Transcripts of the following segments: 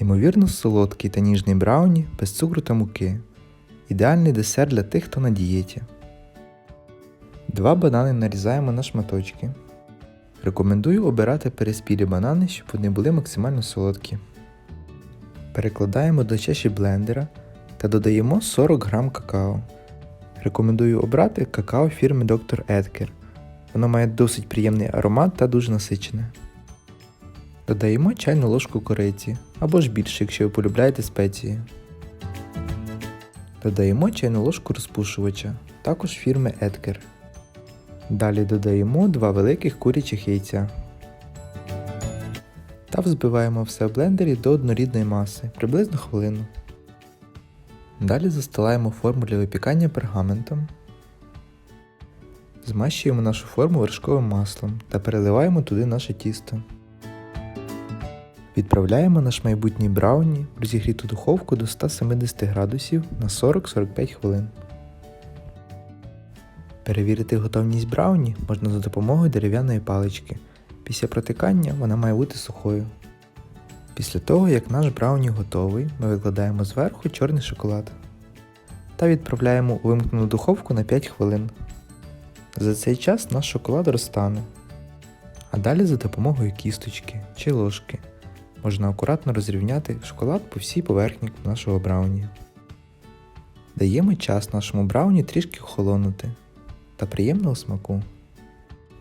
Неймовірно солодкий та ніжний брауні без цукру та муки. Ідеальний десерт для тих, хто на дієті. Два банани нарізаємо на шматочки. Рекомендую обирати переспілі банани, щоб вони були максимально солодкі. Перекладаємо до чаші блендера та додаємо 40 г какао. Рекомендую обрати какао фірми Dr. Edgar. Воно має досить приємний аромат та дуже насичене. Додаємо чайну ложку кориці або ж більше, якщо ви полюбляєте спеції. Додаємо чайну ложку розпушувача, також фірми Edgar. Далі додаємо 2 великих курячих яйця. Та взбиваємо все в блендері до однорідної маси, приблизно хвилину. Далі застилаємо форму для випікання пергаментом. Змащуємо нашу форму вершковим маслом та переливаємо туди наше тісто. Відправляємо наш майбутній брауні в розігріту духовку до 170 градусів на 40-45 хвилин. Перевірити готовність брауні можна за допомогою дерев'яної палички. Після протикання вона має бути сухою. Після того, як наш брауні готовий, ми викладаємо зверху чорний шоколад та відправляємо у вимкнену духовку на 5 хвилин. За цей час наш шоколад розтане. А далі за допомогою кісточки чи ложки можна акуратно розрівняти шоколад по всій поверхні нашого брауні. Даємо час нашому брауні трішки охолонути та приємного смаку.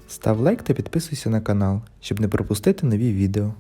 Став лайк та підписуйся на канал, щоб не пропустити нові відео.